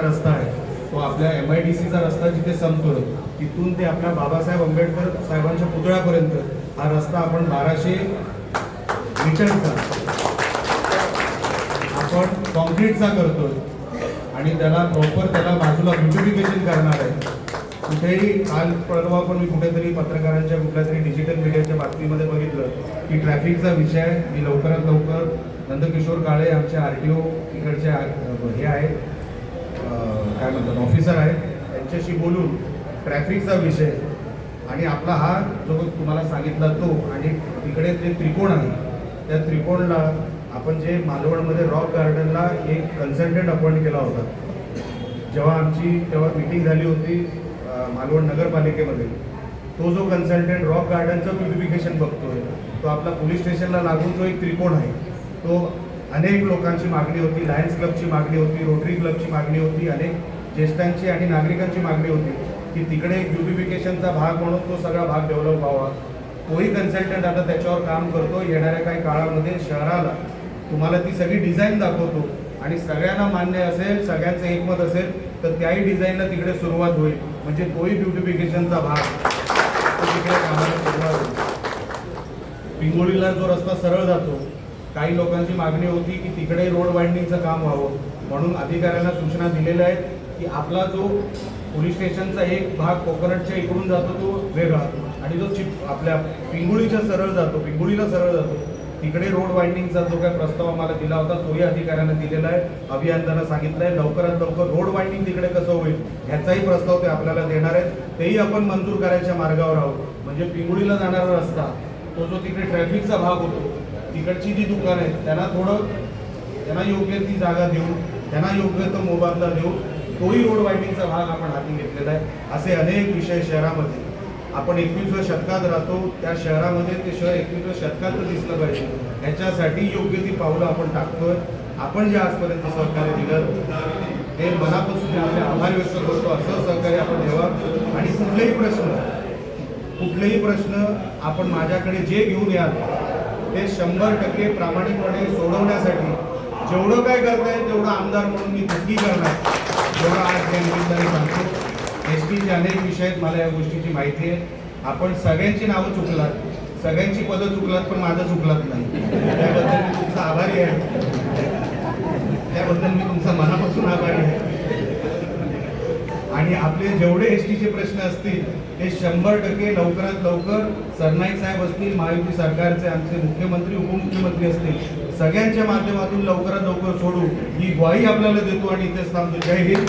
किलोमीटरचा रस्ता आहे. तो आपल्या एम आय डी सीचा रस्ता जिथे संपतो तिथून ते आपल्या बाबासाहेब आंबेडकर साहेबांच्या पुतळ्यापर्यंत हा रस्ता आपण बाराशे मीटरचा आपण कॉन्क्रीटचा करतोय आणि त्याला प्रॉपर त्याला बाजूला ब्युटिफिकेशन करणार आहे. कुठेही काल परवा पण मी कुठेतरी पत्रकारांच्या कुठल्या तरी डिजिटल मीडियाच्या बातमीमध्ये बघितलं की ट्रॅफिकचा विषय मी लवकरात लवकर नंदकिशोर काळे आमचे आर टी ओ इकडचे हे आहेत काय म्हणतात ऑफिसर आहेत. त्यांच्याशी बोलून ट्रॅफिकचा विषय आणि आपला हा जो तुम्हाला सांगितला तो आणि तिकडे जे त्रिकोण आहे त्या त्रिकोणला आपण जे मालवणमध्ये रॉक गार्डनला एक कन्सल्टंट अपॉइंट केला होता. जेव्हा आमची तेव्हा मीटिंग झाली होती मालवण नगरपालिकेमध्ये. तो जो कन्सल्टंट रॉक गार्डनचं ब्युटिफिकेशन बघतोय तो आपला पोलीस स्टेशनला लागून जो एक त्रिकोण आहे. तो अनेक लोकांची मागणी होती लायन्स क्लबची मागणी होती रोटरी क्लबची मागणी होती अनेक ज्येष्ठांची आणि नागरिकांची मागणी होती की तिकडे एक ब्युटिफिकेशनचा भाग म्हणून तो सगळा भाग डेव्हलप व्हावा. तोही कन्सल्टंट आता त्याच्यावर काम करतो येणाऱ्या काही काळामध्ये शहराला तुम्हाला ती सगळी डिझाईन दाखवतो. आणि सगळ्यांना मान्य असेल सगळ्यांचं एकमत असेल तर त्याही डिझाईनला तिकडे सुरुवात होईल. म्हणजे तोही ब्युटिफिकेशनचा भाग. तो तिकडे कामाला सुरुवात होईल. पिंगोळीला जो रस्ता सरळ जातो काही लोकांची मागणी होती की तिकडे रोड वाइंडिंगचं काम व्हावं. म्हणून अधिकाऱ्यांना सूचना दिलेल्या आहेत की आपला जो पोलीस स्टेशनचा एक भाग कोकोनटच्या इकडून जातो तो वेगळा. आणि जो चिप आपल्या पिंगुळीच्या सरळ जातो पिंगुळीला सरळ जातो तिकडे रोड वाइंडिंगचा जो काय प्रस्ताव आम्हाला दिला होता तोही अधिकाऱ्यांना दिलेला आहे. अभियंत्यांना सांगितलं आहे लवकरात लवकर रोड वाइंडिंग तिकडे कसं होईल ह्याचाही प्रस्ताव ते आपल्याला देणार आहेत. तेही आपण मंजूर करायच्या मार्गावर आहोत. म्हणजे पिंगुळीला जाणारा रस्ता तो जो तिकडे ट्रॅफिकचा भाग होतो तिकडची जी दुकान आहेत त्यांना थोडं त्यांना योग्य ती जागा देऊन त्यांना योग्य तो मोबदला देऊन तोही रोड वाइंडिंगचा भाग आपण हाती घेतलेला आहे. असे अनेक विषय शहरामध्ये. आपण एकवीसव्या शतकात राहतो त्या शहरामध्ये ते शहर एकवीसव्या शतकात दिसलं पाहिजे. ह्याच्यासाठी योग्य ती पावलं आपण टाकतोय. आपण जे आजपर्यंत सहकार्य दिलं ते मनापासून आपले आभार व्यक्त करतो असं सहकार्य आपण ठेवा. आणि कुठलेही प्रश्न कुठलेही प्रश्न आपण माझ्याकडे जे घेऊन याल ते शंभर टक्के प्रामाणिकपणे सोडवण्यासाठी जेवढं काय करता येईल तेवढं आमदार म्हणून मी नक्की करणार. जेवढं आज त्या निमित्ताने सांगतो एस टीचे अनेक विषय आहेत मला या गोष्टीची माहिती आहे. आपण सगळ्यांची नावं चुकलात. सगळ्यांची पदं चुकलात पण माझं चुकलात नाही. त्याबद्दल मी तुमचा आभारी आहे. त्याबद्दल मी तुमचा मनापासून आभारी आहे. आणि आपले जेवढे एस टीचे प्रश्न असतील ते शंभर टक्के लवकरात लवकर सरनाईक साहेब असतील महायुती सरकारचे आमचे मुख्यमंत्री उपमुख्यमंत्री असतील सगळ्यांच्या माध्यमातून लवकरात लवकर सोडू ही ग्वाही आपल्याला देतो आणि इथेच थांबतो. जय हिंद.